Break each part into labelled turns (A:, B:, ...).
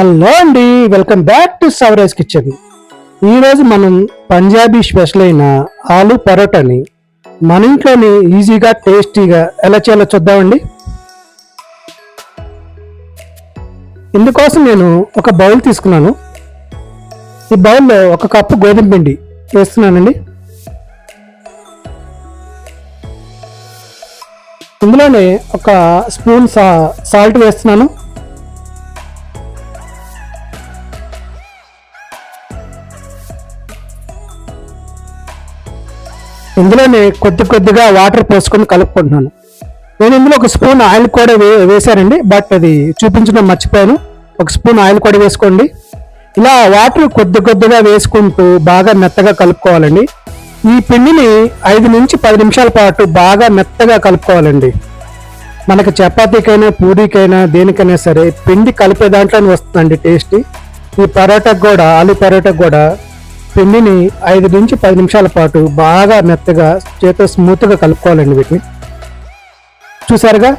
A: Hello అండి welcome back to సవరేజ్ kitchen ఈరోజు మనం పంజాబీ స్పెషల్ అయిన ఆలు పరోటాని మన ఇంట్లోనే ఈజీగా టేస్టీగా ఎలా చేయాలో చూద్దామండి ఇందుకోసం నేను ఒక బౌల్ తీసుకున్నాను ఈ బౌల్లో ఒక కప్పు గోధుమ పిండి వేస్తున్నానండి ఇందులోనే ఒక స్పూన్ సా సాల్ట్ వేస్తున్నాను ఇందులోనే కొద్ది కొద్దిగా వాటర్ పోసుకొని కలుపుకుంటున్నాను నేను ఇందులో ఒక స్పూన్ ఆయిల్ కూడా వే వేశానండి బట్ అది చూపించడం మర్చిపోయాను ఒక స్పూన్ ఆయిల్ కూడా వేసుకోండి ఇలా వాటర్ కొద్ది కొద్దిగా వేసుకుంటూ బాగా మెత్తగా కలుపుకోవాలండి ఈ పిండిని ఐదు నుంచి పది నిమిషాల పాటు బాగా మెత్తగా కలుపుకోవాలండి మనకు చపాతీకైనా పూరీకైనా దేనికైనా సరే పిండి కలిపే దాంట్లోనే వస్తుందండి టేస్ట్ ఈ పరోటాకు కూడా ఆలూ పరోటాకు కూడా పిండిని ఐదు నుంచి పది నిమిషాల పాటు బాగా మెత్తగా చేతో స్మూత్గా కలుపుకోవాలండి వీటిని చూసారుగా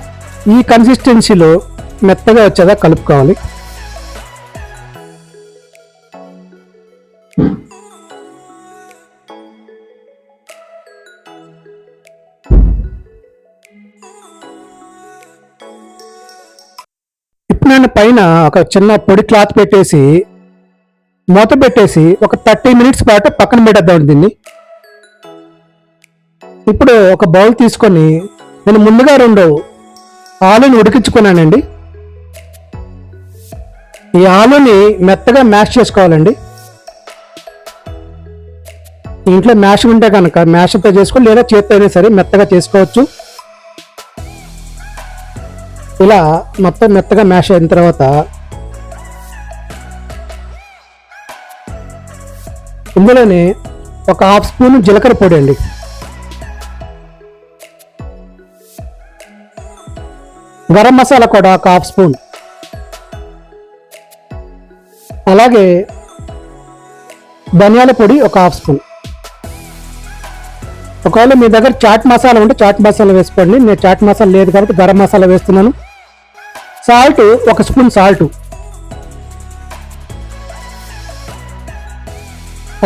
A: ఈ కన్సిస్టెన్సీలో మెత్తగా వచ్చేదా కలుపుకోవాలి ఇప్పుడు నేను పైన ఒక చిన్న పొడి క్లాత్ పెట్టేసి మూత పెట్టేసి ఒక థర్టీ మినిట్స్ పాటు పక్కన పెట్టేద్దాం దీన్ని ఇప్పుడు ఒక బౌల్ తీసుకొని నేను ముందుగా రెండు ఆలుని ఉడికించుకున్నానండి ఈ ఆలుని మెత్తగా మ్యాష్ చేసుకోవాలండి ఇంట్లో మ్యాష్ ఉంటే కనుక మ్యాష్తో చేసుకోవాలి లేదా చేత్తో అయినా సరే మెత్తగా చేసుకోవచ్చు ఇలా మొత్తం మెత్తగా మ్యాష్ అయిన తర్వాత ఇందులోనే ఒక హాఫ్ స్పూన్ జీలకర్ర పొడి అండి గరం మసాలా కూడా ఒక హాఫ్ స్పూన్ అలాగే ధనియాల పొడి ఒక హాఫ్ స్పూన్ ఒకవేళ మీ దగ్గర చాట్ మసాలా ఉంటే చాట్ మసాలా వేసుకోండి నేను చాట్ మసాలా లేదు కాబట్టి గరం మసాలా వేస్తున్నాను సాల్ట్ ఒక స్పూన్ సాల్ట్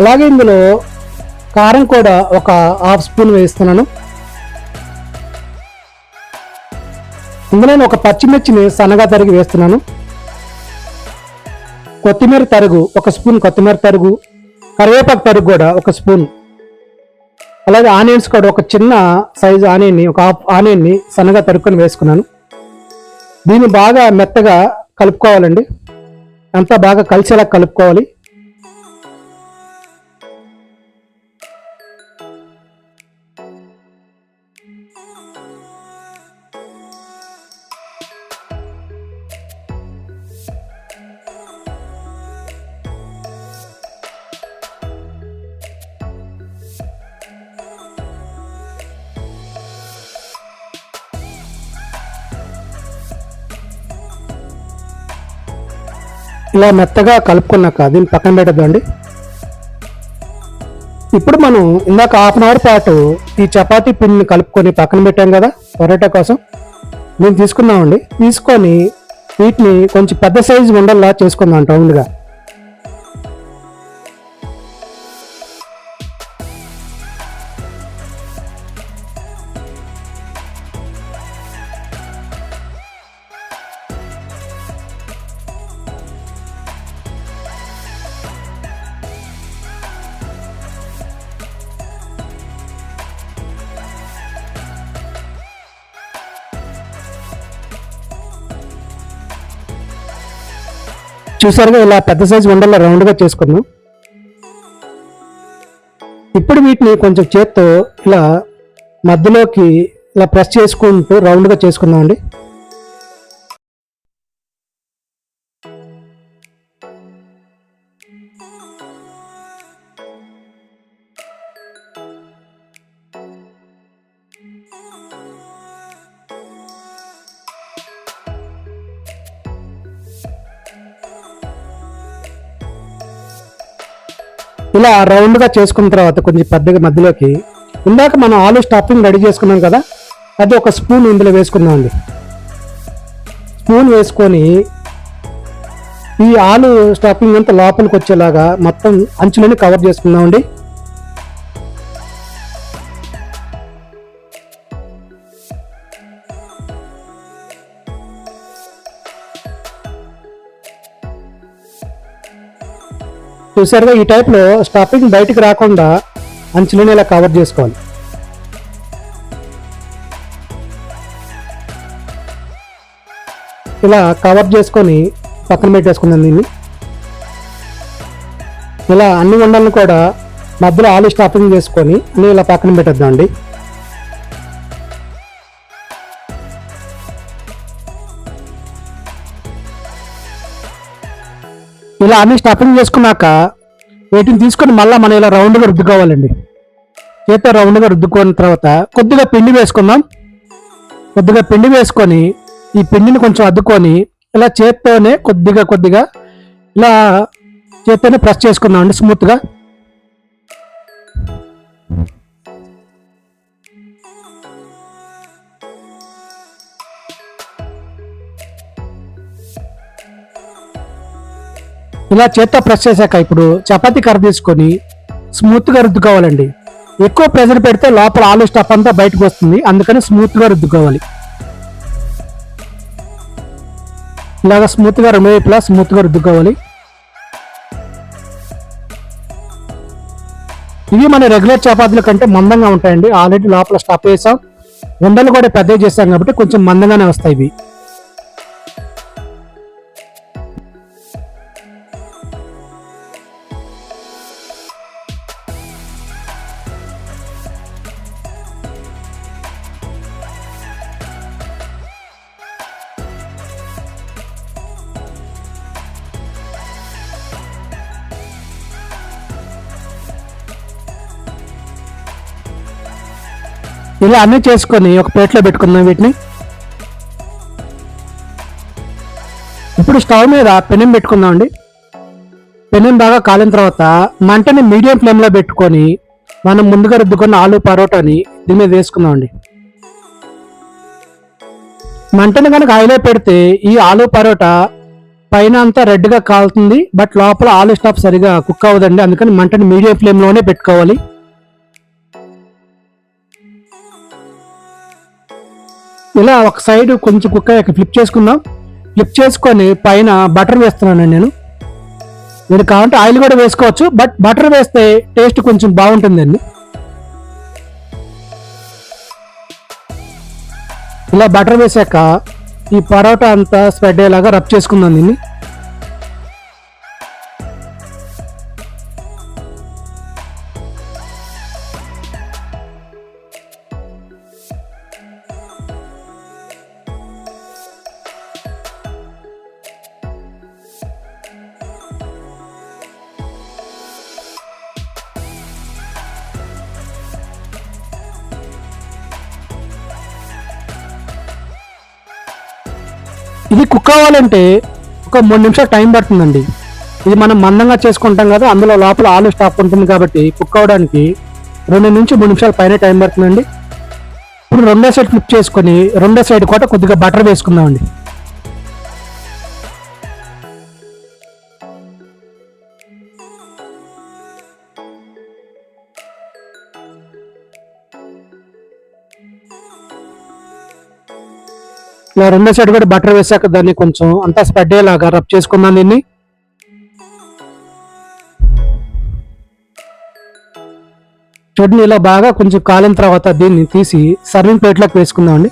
A: అలాగే ఇందులో కారం కూడా ఒక హాఫ్ స్పూన్ వేస్తున్నాను ఇందులో నేను ఒక పచ్చిమిర్చిని సన్నగా తరిగి వేస్తున్నాను కొత్తిమీర తరుగు ఒక స్పూన్ కొత్తిమీర తరుగు కరివేపాకు తరుగు కూడా ఒక స్పూన్ అలాగే ఆనియన్స్ కూడా ఒక చిన్న సైజు ఆనియన్ని ఒక హాఫ్ ఆనియన్ని సన్నగా తరుక్కొని వేసుకున్నాను దీన్ని బాగా మెత్తగా కలుపుకోవాలండి అంతా బాగా కలిసేలా కలుపుకోవాలి ఇలా మెత్తగా కలుపుకున్నాక దీన్ని పక్కన పెట్టద్దండి ఇప్పుడు మనం ఇందాక హాఫ్ అన్ అవర్ పాటు ఈ చపాతీ పిండిని కలుపుకొని పక్కన పెట్టాం కదా పొరాటా కోసం మేము తీసుకున్నామండి తీసుకొని వీటిని కొంచెం పెద్ద సైజు ఉండల్లా చేసుకుందాం రౌండ్గా చూసారుగా ఇలా పెద్ద సైజు ఉండల్లో రౌండ్గా చేసుకుందాం ఇప్పుడు వీటిని కొంచెం చేత్తో ఇలా మధ్యలోకి ఇలా ప్రెస్ చేసుకుంటూ రౌండ్గా చేసుకుందామండి ఇలా రౌండ్గా చేసుకున్న తర్వాత కొంచెం పెద్దగా మధ్యలోకి ఇందాక మనం ఆలు స్టఫింగ్ రెడీ చేసుకున్నాం కదా అది ఒక స్పూన్ ఇందులో వేసుకుందామండి స్పూన్ వేసుకొని ఈ ఆలు స్టఫింగ్ అంతా లోపలికి వచ్చేలాగా మొత్తం అంచులని కవర్ చేసుకుందామండి చూసారుగా ఈ టైప్లో స్టఫింగ్ బయటికి రాకుండా అంచులను ఇలా కవర్ చేసుకోవాలి ఇలా కవర్ చేసుకొని పక్కన పెట్టేసుకుందాం దీన్ని ఇలా అన్ని వండలను కూడా మధ్యలో ఆలు స్టాపింగ్ చేసుకొని నేను ఇలా పక్కన పెట్టేద్దాం అండి ఇలా అన్ని స్టఫింగ్ చేసుకున్నాక వీటిని తీసుకొని మళ్ళీ మనం ఇలా రౌండ్గా రుద్దుకోవాలండి చేత రౌండ్గా రుద్దుకున్న తర్వాత కొద్దిగా పిండి వేసుకుందాం కొద్దిగా పిండి వేసుకొని ఈ పిండిని కొంచెం అద్దుకొని ఇలా చేత్తోనే కొద్దిగా కొద్దిగా ఇలా చేత్తోనే ప్రెస్ చేసుకుందాం అండి స్మూత్గా ఇలా చేత్తో ప్రెస్ చేశాక ఇప్పుడు చపాతీ కర్ర తీసుకొని స్మూత్గా రుద్దుకోవాలండి ఎక్కువ ప్రెజర్ పెడితే లోపల ఆలు స్టఫ్ అంతా బయటకు వస్తుంది అందుకని స్మూత్గా రుద్దుకోవాలి ఇలాగ స్మూత్గా రెండు వైపులా స్మూత్గా రుద్దుకోవాలి ఇవి మన రెగ్యులర్ చపాతీల కంటే మందంగా ఉంటాయండి ఆల్రెడీ లోపల స్టఫ్ వేసాం ఉండలు కూడా పెద్దవి చేసాం కాబట్టి కొంచెం మందంగానే వస్తాయి ఇవి ఇలా అన్నీ చేసుకొని ఒక ప్లేట్లో పెట్టుకుందాం వీటిని ఇప్పుడు స్టవ్ మీద పెనం పెట్టుకుందామండి పెనం బాగా కాలిన తర్వాత మంటని మీడియం ఫ్లేమ్లో పెట్టుకొని మనం ముందుగా రుద్దుకున్న ఆలు పరోటాని దీని మీద వేసుకుందామండి మంటని కనుక ఆయిలో పెడితే ఈ ఆలు పరోటా పైన అంతా రెడ్గా కాలుతుంది బట్ లోపల ఆలు స్టాఫ్ సరిగా కుక్ అవ్వదండి అందుకని మంటని మీడియం ఫ్లేమ్లోనే పెట్టుకోవాలి ఇలా ఒక సైడ్ కొంచెం కుక్క ఫ్లిప్ చేసుకుందాం ఫ్లిప్ చేసుకొని పైన బటర్ వేస్తున్నాను నేను మీరు కావాలంటే ఆయిల్ కూడా వేసుకోవచ్చు బట్ బటర్ వేస్తే టేస్ట్ కొంచెం బాగుంటుందండి ఇలా బటర్ వేసాక ఈ పరోటా అంతా స్ప్రెడ్ అయ్యేలాగా రబ్ చేసుకుందాం దీన్ని ఇది కుక్ అవ్వాలంటే ఒక మూడు నిమిషాలు టైం పడుతుందండి ఇది మనం మందంగా చేసుకుంటాం కదా అందులో లోపల ఆలు స్టాప్ ఉంటుంది కాబట్టి కుక్ అవ్వడానికి రెండు నుంచి మూడు నిమిషాల పైన టైం పడుతుందండి ఇప్పుడు రెండో సైడ్ ఫ్లిప్ చేసుకొని రెండో సైడ్ కూడా కొద్దిగా బటర్ వేసుకుందామండి ఇలా రెండో సైడ్ కూడా బటర్ వేసాక దాన్ని కొంచెం అంతా స్ప్రెడ్ అయ్యేలాగా రబ్ చేసుకున్నాను దీన్ని చూడండి ఇలా బాగా కొంచెం కాలిన తర్వాత దీన్ని తీసి సర్వింగ్ ప్లేట్లోకి వేసుకుందామండి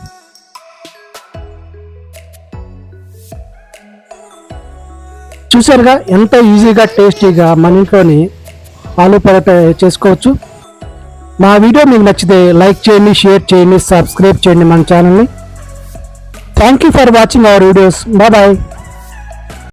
A: చూసారుగా ఎంత ఈజీగా టేస్టీగా మన ఇంట్లోని ఆలు పరోట చేసుకోవచ్చు మా వీడియో మీకు నచ్చితే లైక్ చేయండి షేర్ చేయండి సబ్స్క్రైబ్ చేయండి మన ఛానల్ని Thank you for watching our videos. Bye bye.